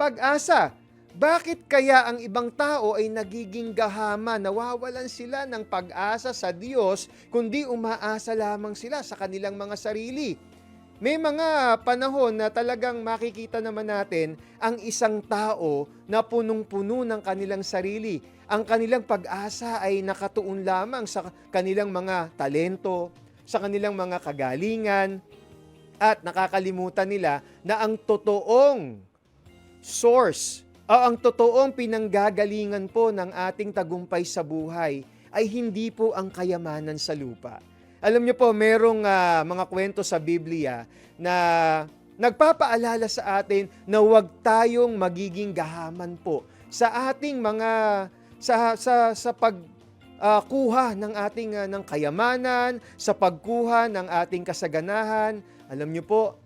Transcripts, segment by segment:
pag-asa. Bakit kaya ang ibang tao ay nagiging gahama, nawawalan sila ng pag-asa sa Diyos, kundi umaasa lamang sila sa kanilang mga sarili? May mga panahon na talagang makikita naman natin ang isang tao na punong-puno ng kanilang sarili. Ang kanilang pag-asa ay nakatuon lamang sa kanilang mga talento, sa kanilang mga kagalingan, at nakakalimutan nila na ang totoong source o ang totoong pinanggagalingan po ng ating tagumpay sa buhay ay hindi po ang kayamanan sa lupa. Alam niyo po, merong ah, mga kwento sa Biblia na nagpapaalala sa atin na huwag tayong magiging gahaman po sa ating mga sa sa sa pag ah, kuha ng ating ah, ng kayamanan, sa pagkuha ng ating kasaganahan. Alam niyo po,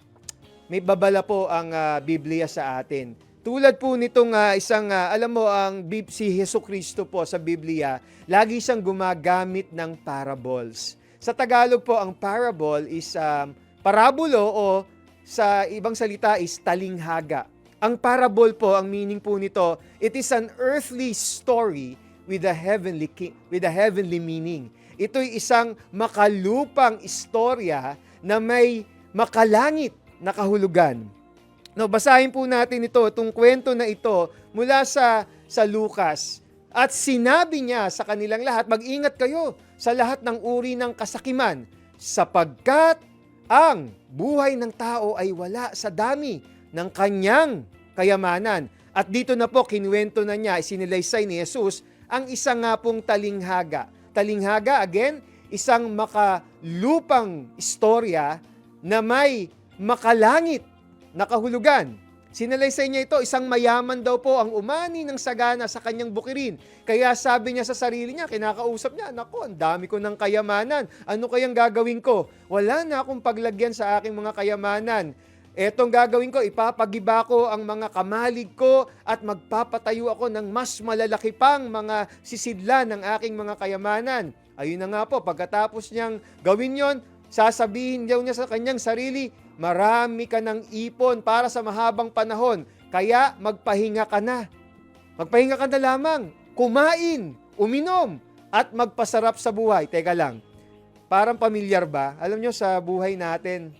may babala po ang ah, Biblia sa atin. Tulad po nitong ah, isang, ah, alam mo, ang si Heso Kristo po sa Biblia, lagi siyang gumagamit ng parables. Sa Tagalog po, ang parable is um, parabulo o sa ibang salita is talinghaga. Ang parable po, ang meaning po nito, it is an earthly story with a heavenly with a heavenly meaning. Ito'y isang makalupang istorya na may makalangit na kahulugan. No, basahin po natin ito, itong kwento na ito mula sa sa Lucas. At sinabi niya sa kanilang lahat, mag-ingat kayo sa lahat ng uri ng kasakiman sapagkat ang buhay ng tao ay wala sa dami ng kanyang kayamanan. At dito na po, kinuwento na niya, isinilaysay ni Jesus, ang isang nga pong talinghaga. Talinghaga, again, isang makalupang istorya na may makalangit na kahulugan. Sinalaysay niya ito, isang mayaman daw po ang umani ng sagana sa kanyang bukirin. Kaya sabi niya sa sarili niya, kinakausap niya, Nako, ang dami ko ng kayamanan. Ano kayang gagawin ko? Wala na akong paglagyan sa aking mga kayamanan. Etong gagawin ko, ipapagiba ko ang mga kamalig ko at magpapatayo ako ng mas malalaki pang mga sisidla ng aking mga kayamanan. Ayun na nga po, pagkatapos niyang gawin yon, sasabihin daw niya sa kanyang sarili, marami ka ng ipon para sa mahabang panahon, kaya magpahinga ka na. Magpahinga ka na lamang, kumain, uminom, at magpasarap sa buhay. Teka lang, parang pamilyar ba? Alam nyo sa buhay natin,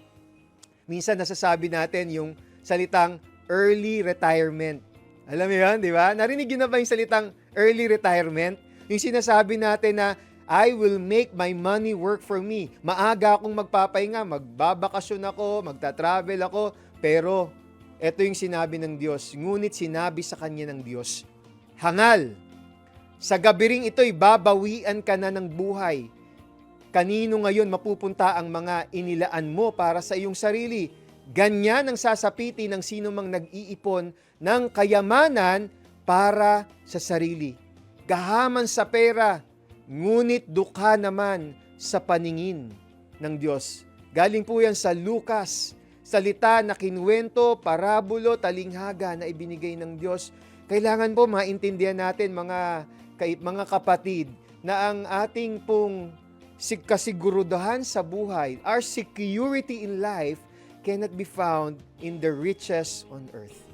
minsan nasasabi natin yung salitang early retirement. Alam mo yun, di ba? Narinig yun na ba yung salitang early retirement? Yung sinasabi natin na, I will make my money work for me. Maaga akong magpapahinga, magbabakasyon ako, magta-travel ako, pero ito yung sinabi ng Diyos. Ngunit sinabi sa kanya ng Diyos, Hangal, sa gabi ring ito'y babawian ka na ng buhay. Kanino ngayon mapupunta ang mga inilaan mo para sa iyong sarili? Ganyan ang sasapiti ng sino mang nag-iipon ng kayamanan para sa sarili. Gahaman sa pera, ngunit dukha naman sa paningin ng Diyos. Galing po yan sa Lucas, salita na kinuwento, parabulo, talinghaga na ibinigay ng Diyos. Kailangan po maintindihan natin mga, kay, mga kapatid na ang ating pong sig- kasigurudahan sa buhay, our security in life cannot be found in the riches on earth.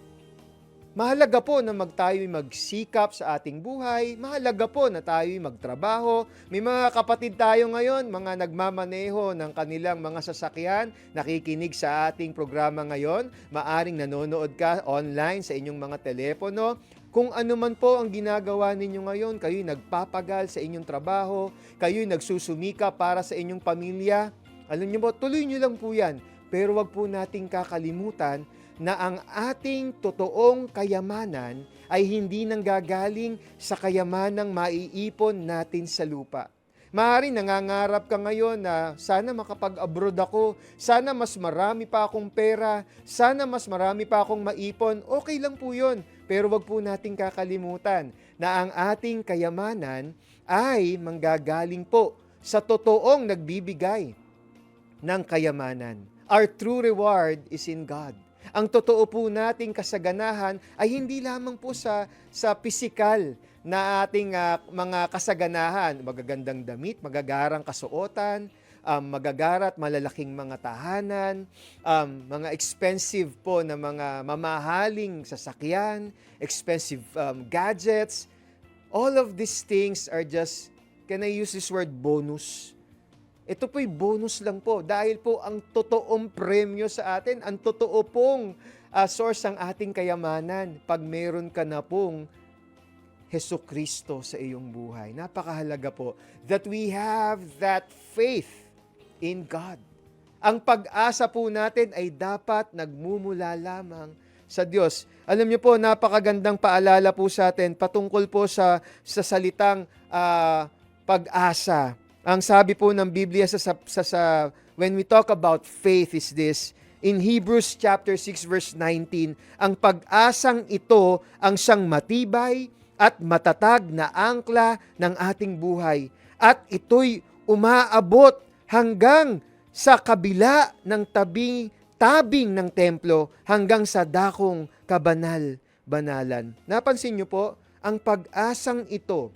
Mahalaga po na magtayo'y magsikap sa ating buhay. Mahalaga po na tayo'y magtrabaho. May mga kapatid tayo ngayon, mga nagmamaneho ng kanilang mga sasakyan, nakikinig sa ating programa ngayon. Maaring nanonood ka online sa inyong mga telepono. Kung ano man po ang ginagawa ninyo ngayon, kayo'y nagpapagal sa inyong trabaho, kayo'y nagsusumika para sa inyong pamilya, alam niyo po, tuloy niyo lang po yan. Pero wag po nating kakalimutan na ang ating totoong kayamanan ay hindi nanggagaling sa kayamanang maiipon natin sa lupa. Maaari nangangarap ka ngayon na sana makapag-abroad ako, sana mas marami pa akong pera, sana mas marami pa akong maipon, okay lang po yun. Pero wag po nating kakalimutan na ang ating kayamanan ay manggagaling po sa totoong nagbibigay ng kayamanan. Our true reward is in God. Ang totoo po nating kasaganahan ay hindi lamang po sa sa pisikal na ating ah, mga kasaganahan, magagandang damit, magagarang kasuotan, um, magagarat, malalaking mga tahanan, um, mga expensive po na mga mamahaling sasakyan, expensive um, gadgets. All of these things are just, can I use this word, bonus? Ito po'y bonus lang po dahil po ang totoong premyo sa atin, ang totoo pong ah, source ng ating kayamanan pag meron ka na pong Heso Kristo sa iyong buhay. Napakahalaga po that we have that faith in God. Ang pag-asa po natin ay dapat nagmumula lamang sa Diyos. Alam niyo po, napakagandang paalala po sa atin patungkol po sa, sa salitang ah, pag-asa. Ang sabi po ng Biblia sa, sa, sa, sa when we talk about faith is this, in Hebrews chapter 6 verse 19, ang pag-asang ito ang siyang matibay at matatag na angkla ng ating buhay. At ito'y umaabot hanggang sa kabila ng tabing tabing ng templo hanggang sa dakong kabanal-banalan. Napansin niyo po, ang pag-asang ito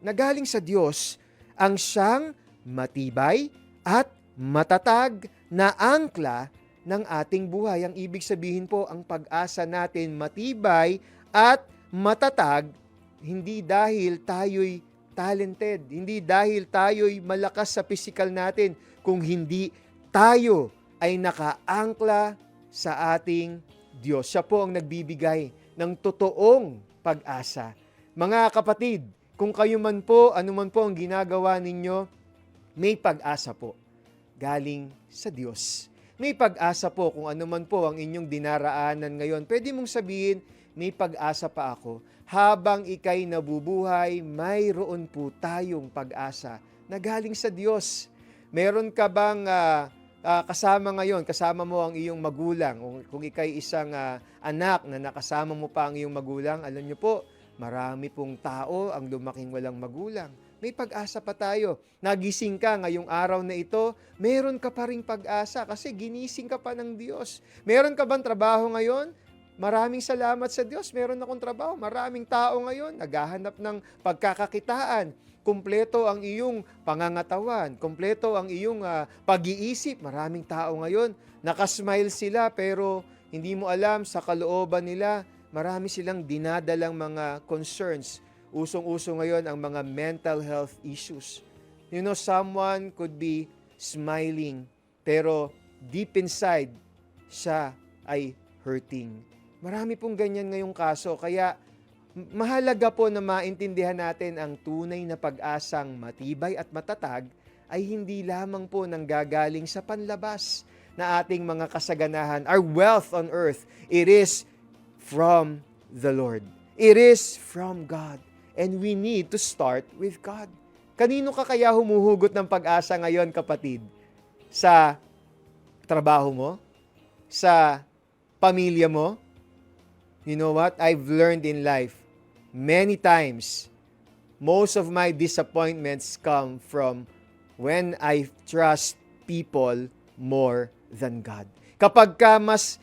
na galing sa Diyos ang siyang matibay at matatag na angkla ng ating buhay. Ang ibig sabihin po, ang pag-asa natin matibay at matatag hindi dahil tayo'y talented, hindi dahil tayo'y malakas sa physical natin, kung hindi tayo ay nakaangkla sa ating Diyos. Siya po ang nagbibigay ng totoong pag-asa. Mga kapatid, kung kayo man po, anuman po ang ginagawa ninyo, may pag-asa po galing sa Diyos. May pag-asa po kung anuman po ang inyong dinaraanan ngayon. Pwede mong sabihin, may pag-asa pa ako. Habang ikay nabubuhay, mayroon po tayong pag-asa na galing sa Diyos. Meron ka bang ah, ah, kasama ngayon, kasama mo ang iyong magulang, kung, kung ikay isang ah, anak na nakasama mo pa ang iyong magulang, alam niyo po, marami pong tao ang lumaking walang magulang. May pag-asa pa tayo. Nagising ka ngayong araw na ito, meron ka pa ring pag-asa kasi ginising ka pa ng Diyos. Meron ka bang trabaho ngayon? Maraming salamat sa Diyos, meron akong trabaho. Maraming tao ngayon naghahanap ng pagkakakitaan. Kumpleto ang iyong pangangatawan, kumpleto ang iyong ah, pag-iisip. Maraming tao ngayon, nakasmile sila pero hindi mo alam sa kalooban nila, marami silang dinadalang mga concerns. Usong-uso ngayon ang mga mental health issues. You know, someone could be smiling, pero deep inside, siya ay hurting. Marami pong ganyan ngayong kaso, kaya mahalaga po na maintindihan natin ang tunay na pag-asang matibay at matatag ay hindi lamang po nanggagaling sa panlabas na ating mga kasaganahan. Our wealth on earth, it is from the Lord. It is from God. And we need to start with God. Kanino ka kaya humuhugot ng pag-asa ngayon, kapatid? Sa trabaho mo? Sa pamilya mo? You know what? I've learned in life many times, most of my disappointments come from when I trust people more than God. Kapag ka mas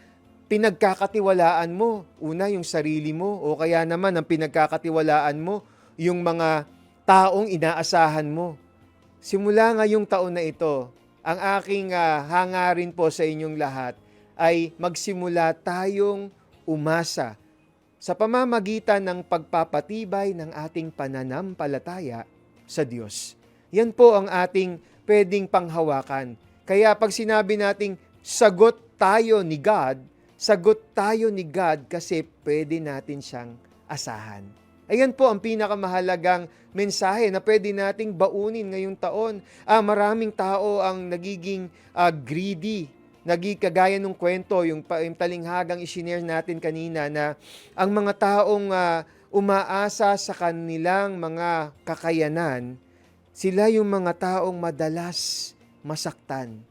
pinagkakatiwalaan mo, una yung sarili mo, o kaya naman ang pinagkakatiwalaan mo, yung mga taong inaasahan mo. Simula ngayong taon na ito, ang aking ah, hangarin po sa inyong lahat ay magsimula tayong umasa sa pamamagitan ng pagpapatibay ng ating pananampalataya sa Diyos. Yan po ang ating pwedeng panghawakan. Kaya pag sinabi nating sagot tayo ni God, sagot tayo ni God kasi pwede natin siyang asahan. Ayan po ang pinakamahalagang mensahe na pwede nating baunin ngayong taon. Ah, maraming tao ang nagiging ah, greedy, naging kagaya ng kwento, yung, yung talinghagang isinare natin kanina na ang mga taong ah, umaasa sa kanilang mga kakayanan, sila yung mga taong madalas masaktan.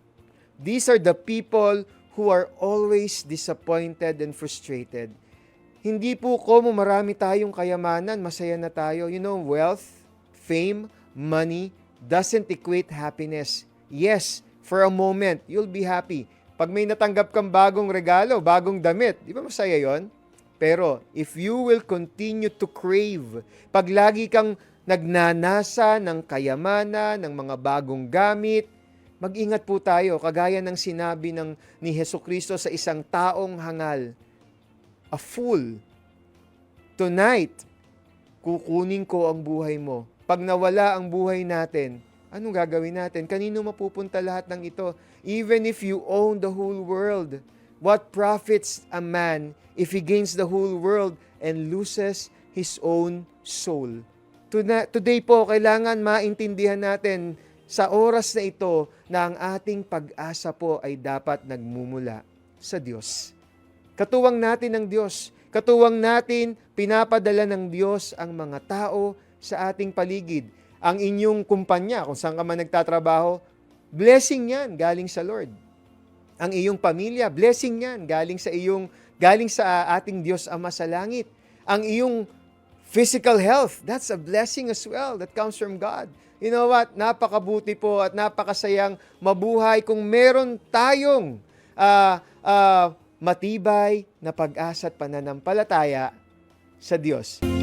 These are the people who are always disappointed and frustrated. Hindi po como marami tayong kayamanan, masaya na tayo. You know, wealth, fame, money doesn't equate happiness. Yes, for a moment, you'll be happy. Pag may natanggap kang bagong regalo, bagong damit, di ba masaya yon? Pero if you will continue to crave, pag lagi kang nagnanasa ng kayamanan, ng mga bagong gamit, Mag-ingat po tayo, kagaya ng sinabi ng ni Heso Kristo sa isang taong hangal, a fool. Tonight, kukunin ko ang buhay mo. Pag nawala ang buhay natin, anong gagawin natin? Kanino mapupunta lahat ng ito? Even if you own the whole world, what profits a man if he gains the whole world and loses his own soul? Today po, kailangan maintindihan natin sa oras na ito na ang ating pag-asa po ay dapat nagmumula sa Diyos. Katuwang natin ng Diyos. Katuwang natin, pinapadala ng Diyos ang mga tao sa ating paligid. Ang inyong kumpanya, kung saan ka man nagtatrabaho, blessing yan galing sa Lord. Ang iyong pamilya, blessing yan galing sa iyong galing sa ating Diyos Ama sa langit. Ang iyong physical health, that's a blessing as well that comes from God. You know what? Napakabuti po at napakasayang mabuhay kung meron tayong ah, ah, matibay na pag-asa at pananampalataya sa Diyos.